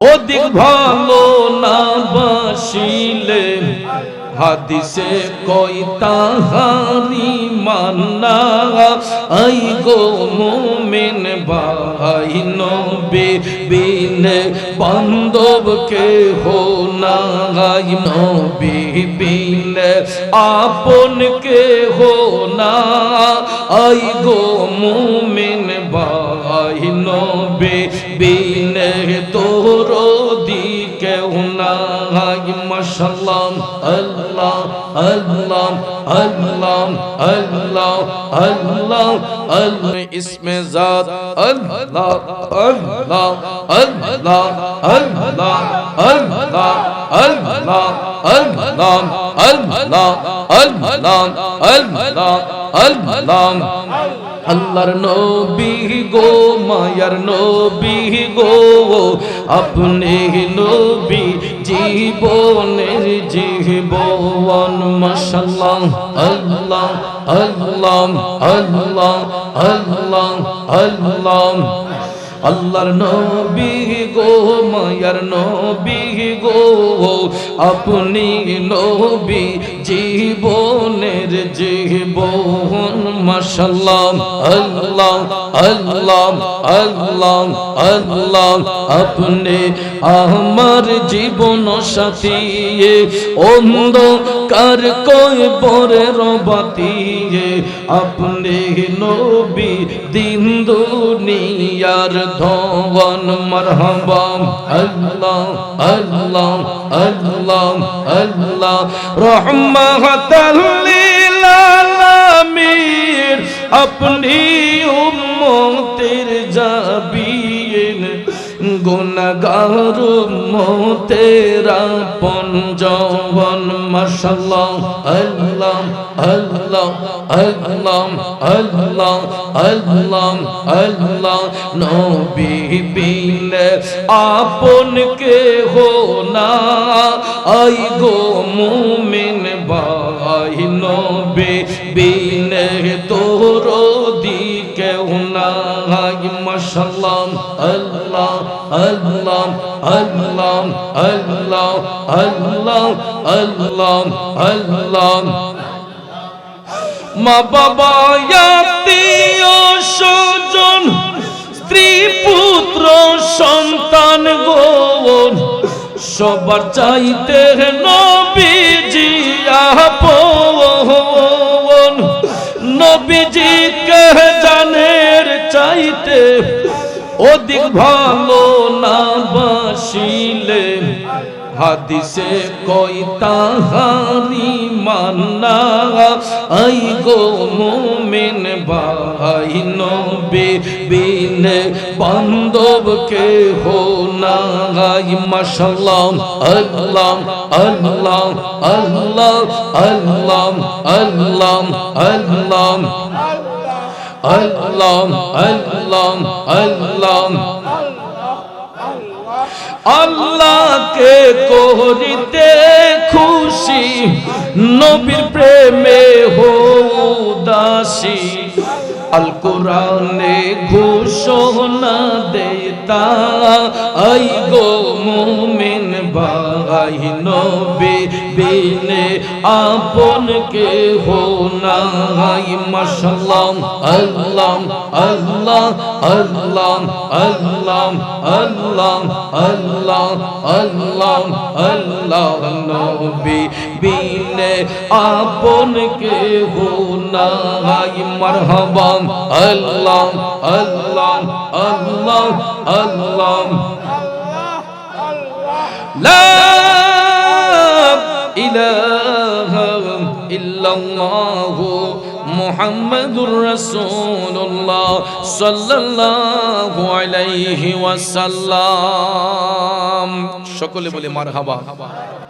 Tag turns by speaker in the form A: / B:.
A: অধিক ভালো না বাসিলে হাদিসে কই তাহারি মান্না? আই গো মুমিন ভাই, নবে বিন বান্ধব কে হো নাই? নবে বিন আপন কে হো না আই গো মুমিন ভাই, নবে বিন তোর মাশাল্লাহ আল্লাহ আল্লাহ আল্লাহ আল্লাহ আল্লাহ আল্লাহ ইসমে জাত আল্লাহ আল্লাহ আল্লাহ আল্লাহ আল্লাহ আল্লাহ আল্লাহ আল্লাহ আল্লাহ আল্লাহ আল্লাহ আল্লাহর নবী গো মায়ার নবী গো আপনি নবী জীবনের জীবন মশাল্লাহ আল্লাহ আল্লাহ আল্লাহ আল্লাহ আল্লাহ। আল্লাহর নবী গো, মায়ার নবী গো, আপনি নবী জীবনের জীবন মাশাল্লাহ আল্লাহ আল্লাহ আল্লাহ আল্লাহ। আপনি আমার জীবন সাথী অন্ধকার কই পরে রবাতি আপনি নবী দিন দুনিয়ার ধন, মরহবা, আল্লাহ আল্লাহ আল্লাহ আল্লাহ। রহমাতাল লিল আলামিন আপনি উম্মতের জাবিন গুনাগার মোতেরা পঞ্জবন মাশাল্লাহ আল্লাহ আল্লাহ আল্লাহ আল্লাহ আল্লাহ আল্লাহ, নবী বিন আপন কে হো না আই গো মুমিন ভাই, নবী বিন তোর দিকে নাই, মাশাল্লাহ, আল্লাহ আল্লাহ আল্লাহ আল্লাহ আল্লাহ আল্লাহ আল্লাহ। মা বাবা আত্মীয় স্বজন সবার চাইতে নবীজি আপন। নবীজি কে জানের চাইতে অধিক ভালো হাদিসে কই তাহারি মান্না। আই গো মুমিন ভাই, নবে বিন বান্ধব কে হো নাই মাশাল্লাহ আল্লাহ আল্লাহ আল্লাহ আল্লাহ আল্লাহ আল্লাহ আল্লাহ আল্লাহ আল্লাহ। আল্লাহকে করিতে খুশি নবীর প্রেমে হো দাসী আল কোরআনে ঘোষণা দেতা আই গো মুমিন ভাই নবী বিনে আপন কে হো নাই, মাশাল্লাহ, আল্লাহ আল্লাহ আল্লাহ আল্লাহ আল্লাহ আল্লাহ আল্লাহ আল্লাহ নবী বিনে আপন কে হো নাই, মারহাবা, আল্লাহ আল্লাহ আল্লাহ আল্লাহ لا إله إلا الله محمد رسول الله صلى الله عليه وسلم شكرا لله مرحبا